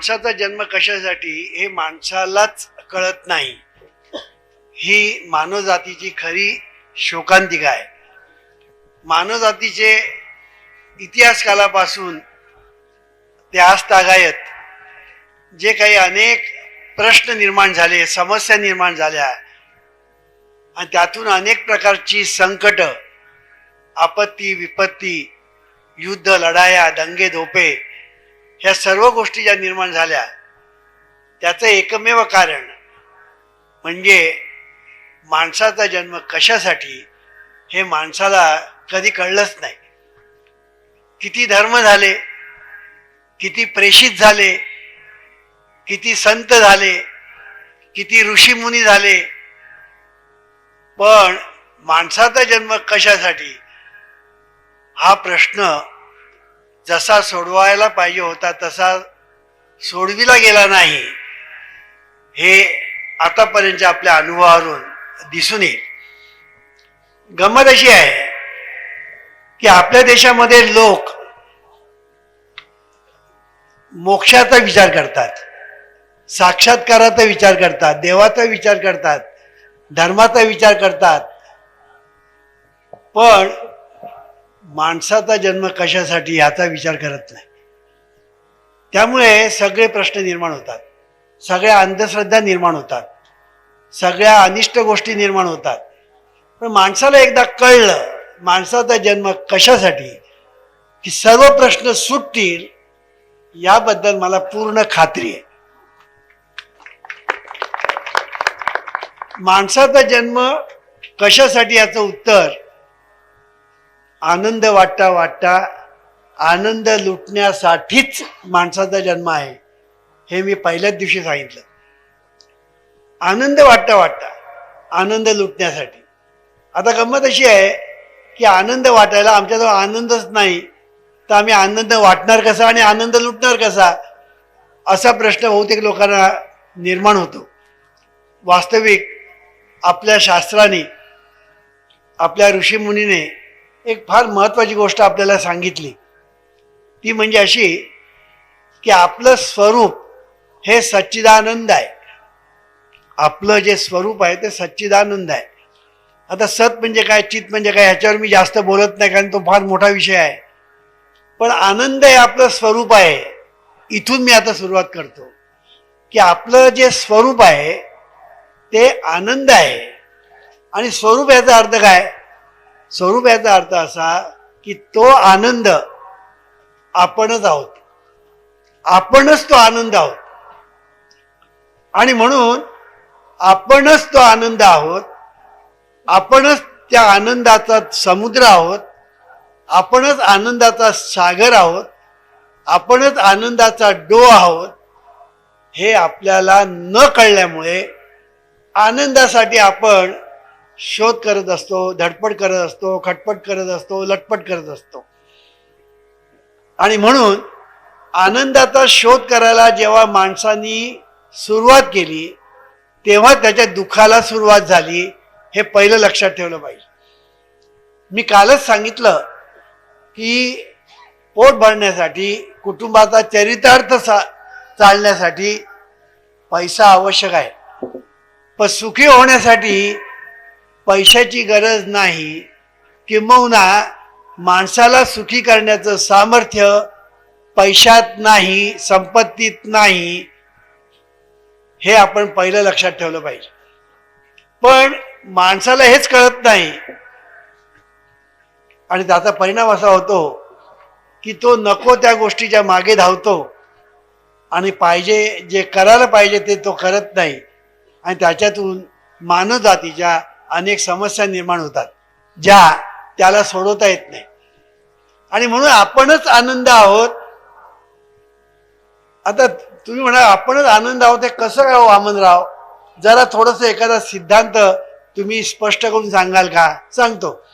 माणसाचा जन्म कशासाठी हे माणसालाच कळत नाही. ही मानवजातीची खरी शोकांतिका आहे. मानवजातीचे इतिहास कालापासून ते आज तागायत जे काही अनेक प्रश्न निर्माण झाले समस्या निर्माण झाल्या आणि त्यातून अनेक प्रकारची संकट आपत्ती विपत्ती युद्ध लढाया दंगे धोपे ह्या सर्व गोष्टी ज्या निर्माण झाल्या त्याचं एकमेव कारण म्हणजे माणसाचा जन्म कशासाठी हे माणसाला कधी कळलंच नाही. किती धर्म झाले किती प्रेषित झाले किती संत झाले किती ऋषीमुनी झाले. पण माणसाचा जन्म कशासाठी? हा प्रश्न जसा सोडवायला पाहिजे होता तसा सोडविला गेला नाही. हे आतापर्यंतच्या आपल्या अनुभवावरून दिसून येईल. गंमत अशी आहे की आपल्या देशामध्ये लोक मोक्षाचा विचार करतात साक्षात्काराचा विचार करतात देवाचा विचार करतात धर्माचा विचार करतात. पण माणसाचा जन्म कशासाठी याचा विचार करत नाही. त्यामुळे सगळे प्रश्न निर्माण होतात. सगळ्या अंधश्रद्धा निर्माण होतात. सगळ्या अनिष्ट गोष्टी निर्माण होतात. पण माणसाला एकदा कळलं माणसाचा जन्म कशासाठी की सर्व प्रश्न सुटतील याबद्दल मला पूर्ण खात्री आहे. माणसाचा जन्म कशासाठी याचं उत्तर आनंद वाटता वाटता आनंद लुटण्यासाठीच माणसाचा जन्म आहे हे मी पहिल्याच दिवशी सांगितलं. आनंद वाटता वाटता आनंद लुटण्यासाठी. आता गंमत अशी आहे की आनंद वाटायला आमच्याजवळ आनंदच नाही तर आम्ही आनंद वाटणार कसा आणि आनंद लुटणार कसा असा प्रश्न बहुतेक लोकांना निर्माण होतो. वास्तविक आपल्या शास्त्राने आपल्या ऋषीमुनीने एक फार महत्वाची गोष्ट आपल्याला सांगितली. ती म्हणजे अशी की आपलं स्वरूप हे सच्चिदानंद आहे. आपलं जे स्वरूप आहे ते सच्चिदानंद आहे. आता सत म्हणजे काय चित म्हणजे काय ह्याच्यावर मी जास्त बोलत नाही कारण तो फार मोठा विषय आहे. पण आनंद हे आपलं स्वरूप आहे. इथून मी आता सुरुवात करतो. की आपलं जे स्वरूप आहे ते आनंद आहे. आणि स्वरूप याचा अर्थ काय? स्वरूप याचा अर्थ असा की तो आनंद आपणच आहोत. आपणच तो आनंद आहोत. आणि म्हणून आपणच तो आनंद आहोत आपणच त्या आनंदाचा समुद्र आहोत आपणच आनंदाचा सागर आहोत आपणच आनंदाचा डो आहोत हे आपल्याला न कळल्यामुळे आनंदासाठी आपण शोध करत असतो धडपड करत असतो खटपट करत असतो लटपट करत असतो. आणि म्हणून आनंदाचा शोध करायला जेव्हा माणसांनी सुरुवात केली तेव्हा त्याच्या दुःखाला सुरुवात झाली हे पहिलं लक्षात ठेवलं पाहिजे. मी कालच सांगितलं की पोट भरण्यासाठी कुटुंबाचा चरितार्थ सा चालण्यासाठी पैसा आवश्यक आहे. पण सुखी होण्यासाठी पैशाची गरज नाही किंबहुना माणसाला सुखी करण्याचं सामर्थ्य पैशात नाही संपत्तीत नाही हे आपण पहिलं लक्षात ठेवलं पाहिजे. पण माणसाला हेच कळत नाही. आणि त्याचा परिणाम असा होतो की तो नको त्या गोष्टीच्या मागे धावतो. आणि पाहिजे जे करायला पाहिजे ते तो करत नाही. आणि त्याच्यातून मानव जातीच्या अनेक समस्या निर्माण होतात ज्या त्याला सोडवता येत नाही. आणि म्हणून आपणच आनंद आहोत. आता तुम्ही म्हणा आपणच आनंद आहोत हे कसं काय हो वामनराव? जरा थोडस एखादा सिद्धांत तुम्ही स्पष्ट करून सांगाल का? सांगतो.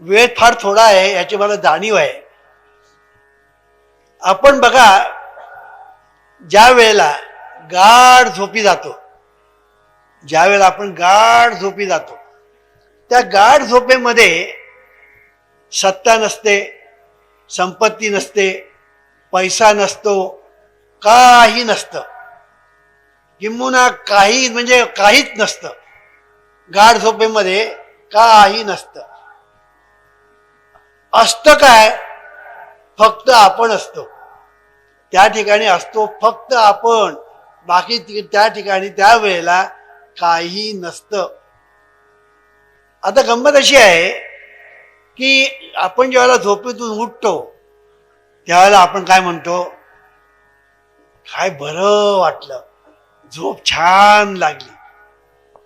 वेळ फार थोडा आहे याची मला जाणीव आहे. आपण बघा ज्या वेळेला गाढ झोपी जातो ज्यावेळेला आपण गाढ झोपी जातो त्या गाढ झोपेमध्ये सत्ता नसते संपत्ती नसते पैसा नसतो काही नसतं. किंबहुना काही म्हणजे काहीच नसतं. गाढ झोपेमध्ये काही नसतं. असतं काय? फक्त आपण असतो. त्या ठिकाणी असतो फक्त आपण. बाकी त्या ठिकाणी त्या वेळेला काही नसतं. आता गंमत अशी आहे की आपण ज्यावेळेला झोपेतून उठतो त्यावेळेला आपण काय म्हणतो? काय बरं वाटलं. झोप छान लागली.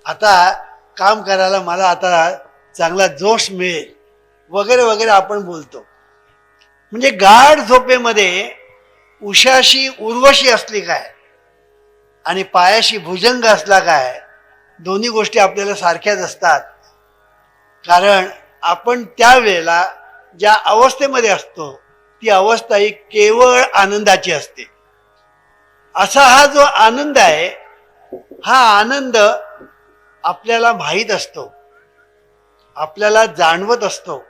आता काम करायला मला आता चांगला जोश मिळेल. वगैरे वगैरे आपण बोलतो. म्हणजे गाढ झोपेमध्ये उशाशी उर्वशी असली काय? आणि पायाशी भुजंग असला काय? दोन्ही गोष्टी आपल्याला सारख्याच असतात. कारण आपण त्यावेळेला ज्या अवस्थेमध्ये असतो ती अवस्था ही केवळ आनंदाची असते. असा हा जो आनंद आहे हा आनंद आपल्याला माहीत असतो. आपल्याला जाणवत असतो.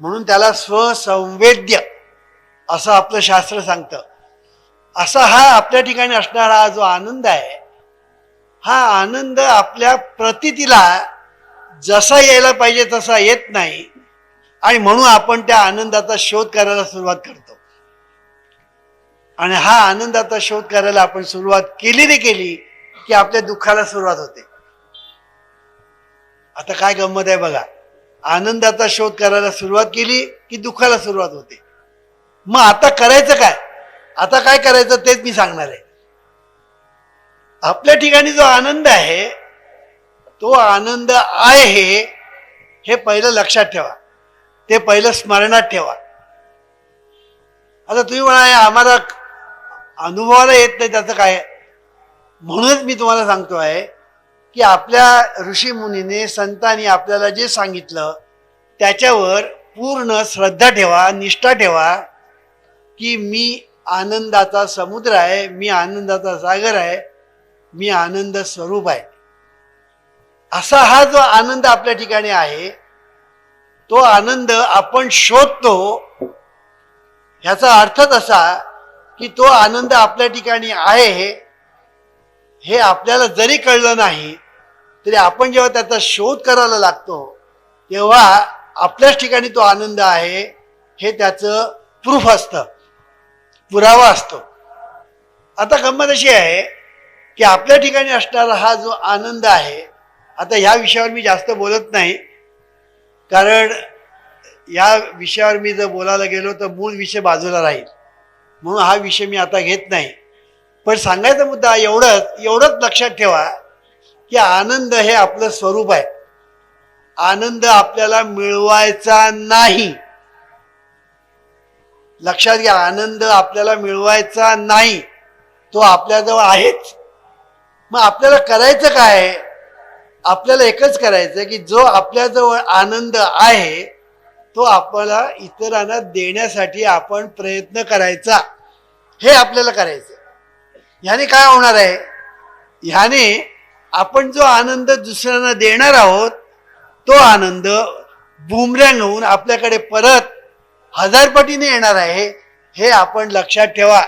म्हणून त्याला स्वसंवेद्य असं आपलं शास्त्र सांगतं. असा हा आपल्या ठिकाणी असणारा हा जो आनंद आहे हा आनंद आपल्या प्रतितीला जसा यायला पाहिजे तसा येत नाही. आणि म्हणून आपण त्या आनंदाचा शोध करायला सुरुवात करतो. आणि हा आनंदाचा शोध करायला आपण सुरुवात केली नाही केली की आपल्या दुःखाला सुरुवात होते. आता काय गंमत आहे बघा. आनंदाचा शोध करायला सुरुवात केली की दुःखाला सुरुवात होते. मग आता करायचं काय? आता काय करायचं तेच मी सांगणार आहे. आपल्या ठिकाणी जो आनंद आहे तो आनंद आहे हे पहिलं लक्षात ठेवा. ते पहिलं स्मरणात ठेवा. आता तुम्ही म्हणा आम्हाला अनुभवाला येत नाही त्याचं काय? म्हणूनच मी तुम्हाला सांगतो आहे की आपल्या ऋषी मुनीने संतांनी आपल्याला जे सांगितलं त्याच्यावर पूर्ण श्रद्धा ठेवा निष्ठा ठेवा की मी आनंदाचा समुद्र आहे मी आनंदाचा सागर आहे मी आनंद स्वरूप आहे. असा हा जो आनंद आपल्या ठिकाणी आहे तो आनंद आपण शोधतो ह्याचा अर्थच असा की तो आनंद आपल्या ठिकाणी आहे हे आपल्याला जरी कळलं नाही तरी आपण जेव्हा त्याचा शोध करायला लागतो तेव्हा आपल्याच ठिकाणी तो आनंद आहे हे त्याचं प्रूफ असतं पुरावा असतो. आता गंमत अशी आहे की आपल्या ठिकाणी असणारा हा जो आनंद आहे आता ह्या विषयावर मी जास्त बोलत नाही कारण या विषयावर मी जर बोलायला गेलो तर मूळ विषय बाजूला राहील. म्हणून हा विषय मी आता घेत नाही. पण सांगायचा मुद्दा एवढंच एवढंच लक्षात ठेवा की आनंद हे आपलं स्वरूप आहे. आनंद आपल्याला मिळवायचा नाही. लक्षात घ्या आनंद आपल्याला मिळवायचा नाही. तो आपल्याजवळ आहेच. मग आपल्याला करायचं काय? आपल्याला एकच करायचं की जो आपल्याजवळ आनंद आहे तो आपल्याला इतरांना देण्यासाठी आपण प्रयत्न करायचा. हे आपल्याला करायचं ह्याने काय होणार आहे? ह्याने आपण जो आनंद दुसऱ्यांना देणार आहोत तो आनंद बुमऱ्यांग होऊन आपल्याकडे परत हजारपटीने येणार आहे हे आपण लक्षात ठेवा.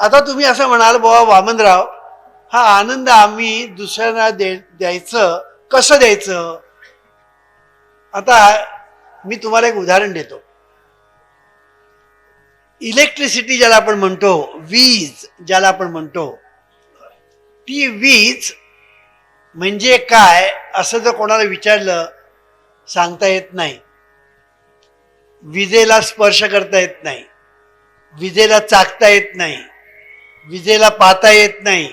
आता तुम्ही असं म्हणाल बाबा वामनराव हा आनंद आम्ही दुसऱ्यांना दे द्यायचं कसं द्यायचं? आता मी तुम्हाला एक उदाहरण देतो. इलेक्ट्रिसिटी ज्याला आपण म्हणतो वीज ज्याला आपण म्हणतो ती वीज म्हणजे काय असं जर कोणाला विचारलं सांगता येत नाही. विजेला स्पर्श करता येत नाही. विजेला चाकता येत नाही. विजेला पाहता येत नाही.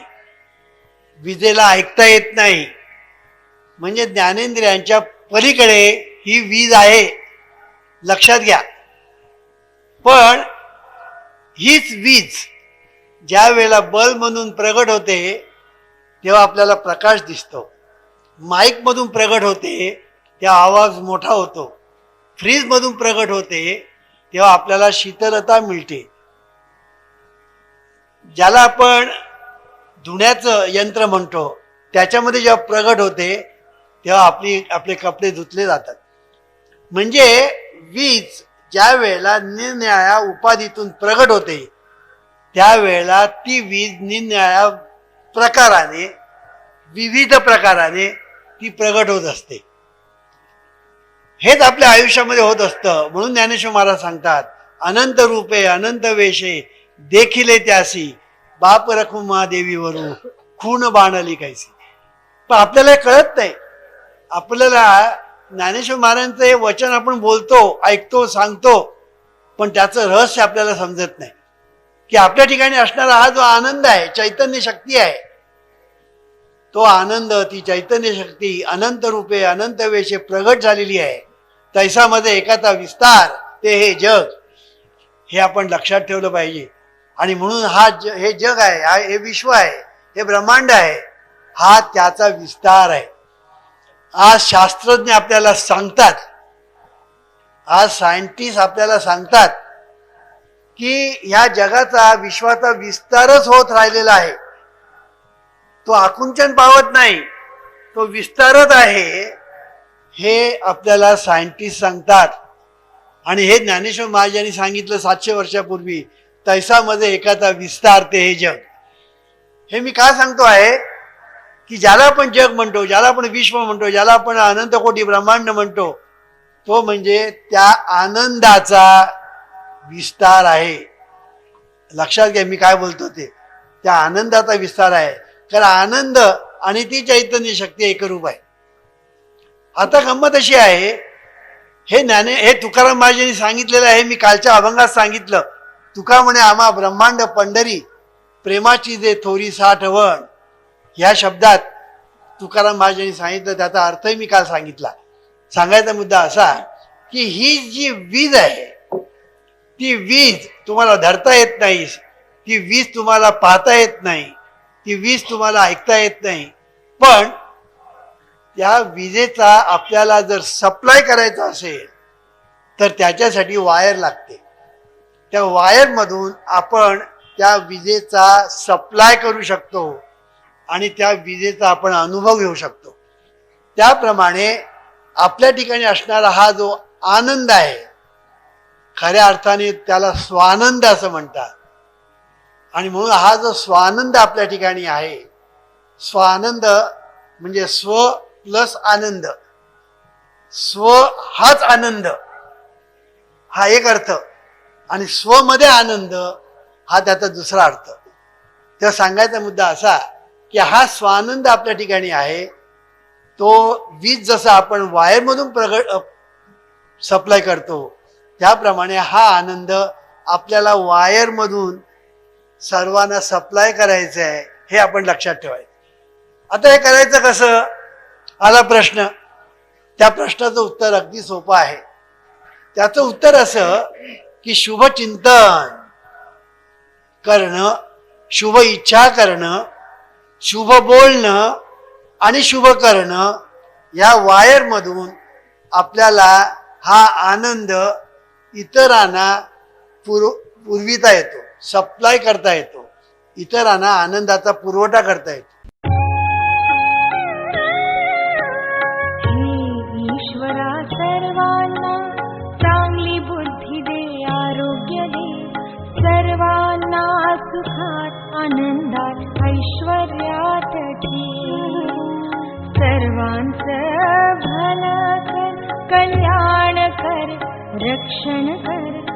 विजेला ऐकता येत नाही. म्हणजे ज्ञानेंद्रियांच्या पलीकडे ही वीज आहे. लक्षात घ्या. पण हीच वीज ज्या वेळेला बल्ब म्हणून प्रगट होते तेव्हा आपल्याला प्रकाश दिसतो. माईकमधून प्रगट होते तेव्हा आवाज मोठा होतो. फ्रीजमधून प्रगट होते तेव्हा आपल्याला शीतलता मिळते. ज्याला आपण धुण्याचं यंत्र म्हणतो त्याच्यामध्ये जेव्हा प्रगट होते तेव्हा आपली आपले कपडे धुतले जातात. म्हणजे वीज ज्या वेळेला निरनिळ्या उपाधीतून प्रगट होते त्यावेळेला ती वीज निरनिळ्या प्रकाराने विविध प्रकाराने ती प्रगट होत असते. हेच आपल्या आयुष्यामध्ये होत असतं. म्हणून ज्ञानेश्वर महाराज सांगतात अनंत रूपे अनंत वेशे देखिले त्यासी बाप रखू महादेवीवरू खून बाणली कैसी. पण आपल्याला हे कळत नाही. आपल्याला ज्ञानेश्वर महाराजांचं हे वचन आपण बोलतो ऐकतो सांगतो पण त्याचं रहस्य आपल्याला समजत नाही. की आपल्या ठिकाणी असणारा हा जो आनंद आहे चैतन्य शक्ती आहे तो आनंद ती चैतन्य शक्ती अनंत रूपे अनंत वेशे प्रगट झालेली आहे. तैसामध्ये एकाचा विस्तार ते हे जग. हे आपण लक्षात ठेवलं पाहिजे. आणि म्हणून हा ज हे जग आहे हा हे विश्व आहे हे ब्रह्मांड आहे हा त्याचा विस्तार आहे. आज शास्त्रज्ञ आपल्याला सांगतात आज सायंटिस्ट आपल्याला सांगतात की ह्या जगाचा विश्वाचा विस्तारच होत राहिलेला आहे. तो आकुंचन पावत नाही तो विस्तारच आहे हे आपल्याला सायंटिस्ट सांगतात. आणि हे ज्ञानेश्वर महाराजांनी सांगितलं सातशे वर्षापूर्वी तैसामध्ये एकाचा विस्तार ते हे जग. हे मी का सांगतो आहे? की ज्याला आपण जग म्हणतो ज्याला आपण विश्व म्हणतो ज्याला आपण अनंत कोटी ब्रह्मांड म्हणतो तो म्हणजे त्या आनंदाचा विस्तार आहे. लक्षात घ्या मी काय बोलतो ते. त्या आनंदाचा विस्तार आहे. कारण आनंद आणि ती चैतन्य शक्ती एकरूप आहे. आता गंमत अशी आहे हे ज्ञाने हे तुकाराम महाराजांनी सांगितलेलं आहे मी कालच्या अभंगात सांगितलं. तुका म्हणे आम्हा ब्रह्मांड पंढरी प्रेमाची जे थोरी साठवण या शब्दात तुकाराम महाराजांनी सांगितलं त्याचा अर्थही मी काल सांगितला. सांगायचा मुद्दा असा की ही जी वीज आहे ती वीज तुम्हाला धरता येत नाही ती वीज तुम्हाला पाहता येत नाही ती वीज तुम्हाला ऐकता येत नाही. पण त्या विजेचा आपल्याला जर सप्लाय करायचा असेल तर त्याच्यासाठी वायर लागते. त्या वायरमधून आपण त्या विजेचा सप्लाय करू शकतो आणि त्या विजेचा आपण अनुभव घेऊ शकतो. त्याप्रमाणे आपल्या ठिकाणी असणारा हा जो आनंद आहे खऱ्या अर्थाने त्याला स्वानंद असं म्हणतात. आणि म्हणून हा जो स्वानंद आपल्या ठिकाणी आहे स्वानंद म्हणजे स्व प्लस आनंद. स्व हाच आनंद. हा एक अर्थ. आणि स्वमध्ये आनंद हा त्याचा दुसरा अर्थ. तेव्हा सांगायचा मुद्दा असा की हा स्वानंद आपल्या ठिकाणी आहे तो वीज जसा आपण वायरमधून प्रगट सप्लाय करतो त्याप्रमाणे हा आनंद आपल्याला वायरमधून सर्वांना सप्लाय करायचं आहे हे आपण लक्षात ठेवायचं. आता हे करायचं कसं? आला प्रश्न. त्या प्रश्नाचं उत्तर अगदी सोपं आहे. त्याचं उत्तर असं की शुभचिंतन करणं शुभ इच्छा करणं शुभ बोलणं आणि शुभ करणं या वायरमधून आपल्याला हा आनंद इतरांना पुर पुरविता येतो सप्लाय करता येतो. इतरांना आनंदाचा पुरवठा करता येतो. आनंदात ऐश्वर्यात ठेव सर्वांचं भलं कर कल्याण कर रक्षण कर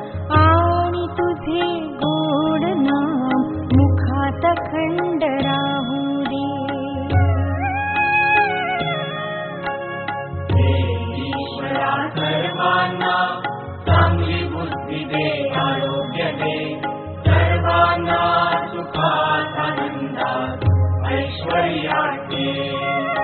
रामेश्वर्या की